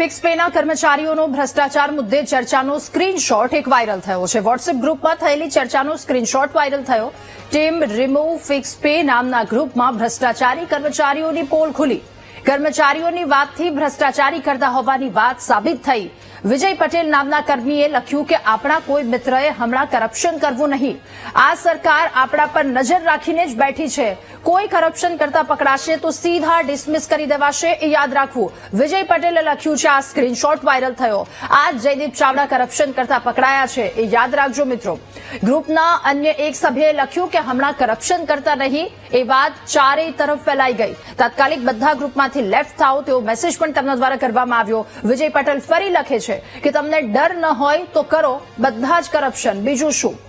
Fix પેના કર્મચારીઓનો ભ્રષ્ટાચાર મુદ્દે ચર્ચાનો સ્ક્રીનશોટ એક વાયરલ થયો છે. વોટ્સએપ ગ્રુપમાં થયેલી ચર્ચાનો સ્ક્રીનશોટ વાયરલ થયો. ટીમ રિમૂવ ફિક્સ પે નામના ગ્રુપમાં ભ્રષ્ટાચારી કર્મચારીઓની પોલ ખુલી. કર્મચારીઓની વાતથી ભ્રષ્ટાચારી કરતા હોવાની વાત સાબિત થઈ. વિજય પટેલ નામના કર્મીએ લખ્યું કે આપણા કોઈ મિત્રએ હમણાં કરપ્શન કરવું નહીં. આ સરકાર આપણા પર નજર રાખીને જ બેઠી છે. કોઈ કરપ્શન કરતા પકડાશે તો સીધા ડિસમિસ કરી દેવાશે એ યાદ રાખવું. વિજય પટેલે લખ્યું છે, આ સ્ક્રીનશોટ વાયરલ થયો. આ જયદીપ ચાવડા કરપ્શન કરતા પકડાયા છે, એ યાદ રાખજો મિત્રો. ગ્રુપના અન્ય એક સભ્યએ લખ્યું કે હમણાં કરપ્શન કરતા નહીં એ વાત ચારેય તરફ ફેલાઈ ગઈ. તાત્કાલિક બધા ગ્રુપમાંથી લેફ્ટ થાવ તેવો મેસેજ પણ તેમના દ્વારા કરવામાં આવ્યો. વિજય પટેલ ફરી લખે છે કે, તમને ડર ન હોય તો કરો, બધા જ કરપ્શન બીજું શું?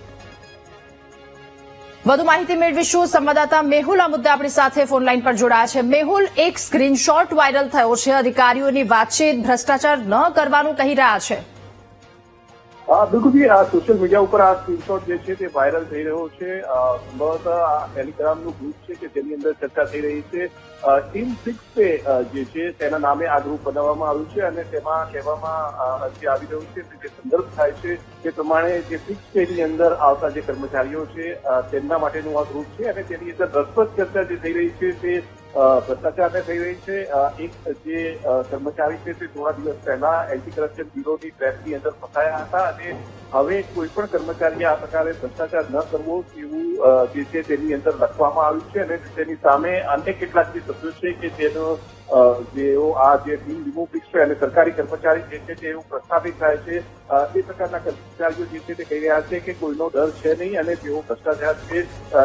વધુ માહિતી મેળવીશું. સંવાદદાતા મેહુલ આ મુદ્દે આપણી સાથે ફોનલાઈન પર જોડાયા છે. મેહુલ, એક સ્ક્રીનશોટ વાયરલ થયો છે. અધિકારીઓની વાતચીત, ભ્રષ્ટાચાર ન કરવાનું કહી રહ્યા છે. બિલકુલજી આ સોશિયલ મીડિયા ઉપર આ સ્ક્રીનશોટ જે છે તે વાયરલ થઈ રહ્યો છે. સંભવત આ ટેલિગ્રામનું ગ્રુપ છે કે જેની અંદર ચર્ચા થઈ રહી છે. ટીમ સિક્સ પે જે છે તેના નામે આ ગ્રુપ બનાવવામાં આવ્યું છે અને તેમાં કહેવામાં જે આવી રહ્યું છે જે સંદર્ભ થાય છે તે પ્રમાણે જે સિક્સ પેની અંદર આવતા જે કર્મચારીઓ છે તેમના માટેનું આ ગ્રુપ છે અને તેની અંદર રસપ્રદ ચર્ચા જે થઈ રહી છે તે ભ્રષ્ટાચારને થઈ રહી છે. એક જે કર્મચારી છે તે થોડા દિવસ પહેલા એન્ટી કરપ્શન બ્યુરોની ટ્રેપની અંદર ફસાયા હતા અને હવે કોઈ પણ કર્મચારીએ આ પ્રકારે ભ્રષ્ટાચાર ન કરવો અ, જે છે તેની અંદર લખવામાં આવ્યું છે અને તેની સામે અન્ય કેટલાક જે સભ્યો છે કે જેનો જેઓ આ જે ટીમ રિમૂવ છે અને સરકારી કર્મચારી જે છે તેઓ પ્રસ્થાપિત થાય છે તે પ્રકારના કર્મચારીઓ જે છે તે કહી રહ્યા છે કે કોઈનો ડર છે નહીં અને તેઓ ભ્રષ્ટાચાર છે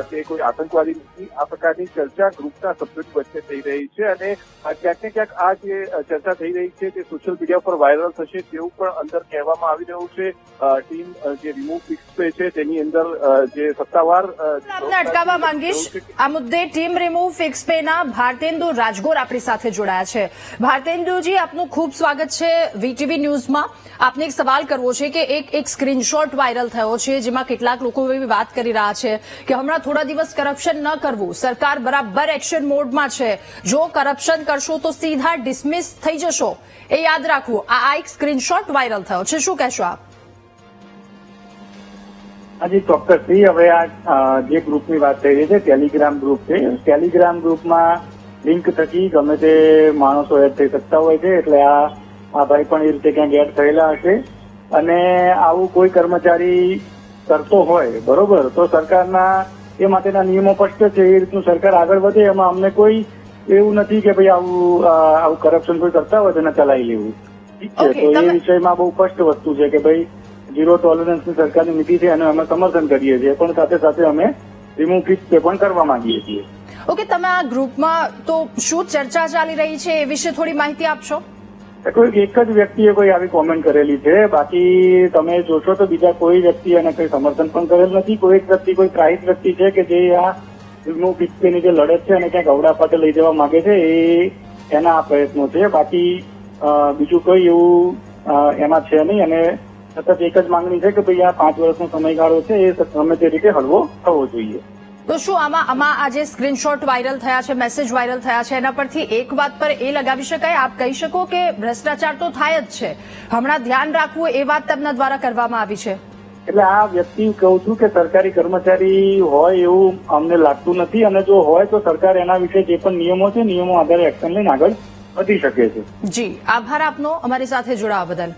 તે કોઈ આતંકવાદી નથી. આ પ્રકારની ચર્ચા ગ્રુપના સભ્યોની વચ્ચે થઈ રહી છે અને ક્યાંક ને ક્યાંક આ જે ચર્ચા થઈ રહી છે તે સોશિયલ મીડિયા પર વાયરલ થશે તેવું પણ અંદર કહેવામાં આવી રહ્યું છે. ટીમ જે રિમૂવ ફિક્સ પે છે તેની અંદર જે સત્તાવાર આપને અટકાવવા માંગીશ. આ મુદ્દે ટીમ રિમૂવ ફિક્સ પેના ભારતેન્દુ રાજગોર આપણી સાથે જોડાયા છે. ભારતેન્દુજી આપનું ખૂબ સ્વાગત છે વીટીવી ન્યૂઝમાં. આપને એક સવાલ કરવો છે કે એક એક સ્ક્રીનશોટ વાયરલ થયો છે જેમાં કેટલાક લોકો એવી વાત કરી રહ્યા છે કે હમણાં થોડા દિવસ કરપ્શન ન કરવું. સરકાર બરાબર એક્શન મોડમાં છે. જો કરપ્શન કરશો તો સીધા ડિસમિસ થઈ જશો. એ યાદ રાખવું. આ આ એક સ્ક્રીનશોટ વાયરલ થયો છે. શું કહેશો આપ? હાજી ચોક્કસથી. હવે આ જે ગ્રુપની વાત થઈ રહી છે ટેલિગ્રામ ગ્રુપ છે. ટેલિગ્રામ ગ્રુપમાં લિંક થકી ગમે તે માણસો એડ થઈ શકતા હોય છે એટલે આ આ ભાઈ પણ એ રીતે ક્યાંક એડ થયેલા હશે. અને આવું કોઈ કર્મચારી કરતો હોય બરોબર તો સરકારના એ માટેના નિયમો સ્પષ્ટ છે. એ રીતનું સરકાર આગળ વધે એમાં અમને કોઈ એવું નથી કે ભાઈ આવું આવું કરપ્શન કોઈ કરતા હોય તો ચલાવી લેવું. ઠીક છે તો એ વિષયમાં બહુ સ્પષ્ટ વસ્તુ છે કે ભાઈ ઝીરો ટોલરન્સની સરકારની નીતિ છે અને અમે સમર્થન કરીએ છીએ. પણ સાથે સાથે અમે રિમૂવ ફિક્સ પે પણ કરવા માંગીએ છીએ. ઓકે તમે આ ગ્રુપમાં તો શું ચર્ચા ચાલી રહી છે એ વિશે થોડી માહિતી આપશો? કોઈ એક જ વ્યક્તિએ કોઈ આવી કોમેન્ટ કરેલી છે. બાકી તમે જોશો તો બીજા કોઈ વ્યક્તિ એને કોઈ સમર્થન પણ કરેલ નથી. કોઈ એક વ્યક્તિ કોઈ ત્રાહિત વ્યક્તિ છે કે જે આ રિમૂવ ફિક્સ જે લડત છે અને ક્યાંક અવડા પાટે લઈ જવા માંગે છે એ એના આ પ્રયત્નો છે. બાકી બીજું કોઈ એવું એમાં છે નહીં. અને સતત એક જ માંગણી છે કે ભાઈ આ પાંચ વર્ષનો સમયગાળો છે એ ગમે તે રીતે હળવો થવો જોઈએ. તો શું આમાં આમાં આ જે સ્ક્રીનશોટ વાયરલ થયા છે મેસેજ વાયરલ થયા છે એના પરથી એક વાત પર એ લગાવી શકાય? આપ કહી શકો કે ભ્રષ્ટાચાર તો થાય જ છે. હમણાં ધ્યાન રાખવું એ વાત તેમના દ્વારા કરવામાં આવી છે. એટલે આ વ્યક્તિ કહું છું કે સરકારી કર્મચારી હોય એવું અમને લાગતું નથી અને જો હોય તો સરકાર એના વિશે જે પણ નિયમો છે નિયમો આધારે એક્શન લઈને આગળ વધી શકે છે. જી આભાર આપનો. અમારી સાથે જોડાવા બદલ.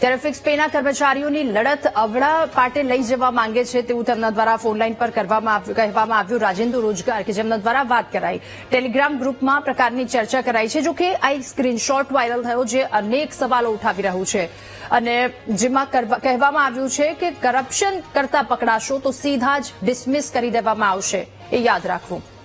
ત્યારે ફિક્સ પેના કર્મચારીઓની લડત અવળા પાટે લઈ જવા માંગે છે તેવું તેમના દ્વારા ફોનલાઈન પર કરવામાં કહેવામાં આવ્યું. રાજેન્દ્ર રોજગાર, કે જેમના દ્વારા વાત કરાઈ. ટેલિગ્રામ ગ્રુપમાં પ્રકારની ચર્ચા કરાઈ છે જોકે આ એક સ્ક્રીનશોટ વાયરલ થયો જે અનેક સવાલો ઉઠાવી રહ્યું છે. અને જેમાં કહેવામાં આવ્યું છે કે કરપ્શન કરતા પકડાશો તો સીધા જ ડિસમિસ કરી દેવામાં આવશે. એ યાદ રાખવું.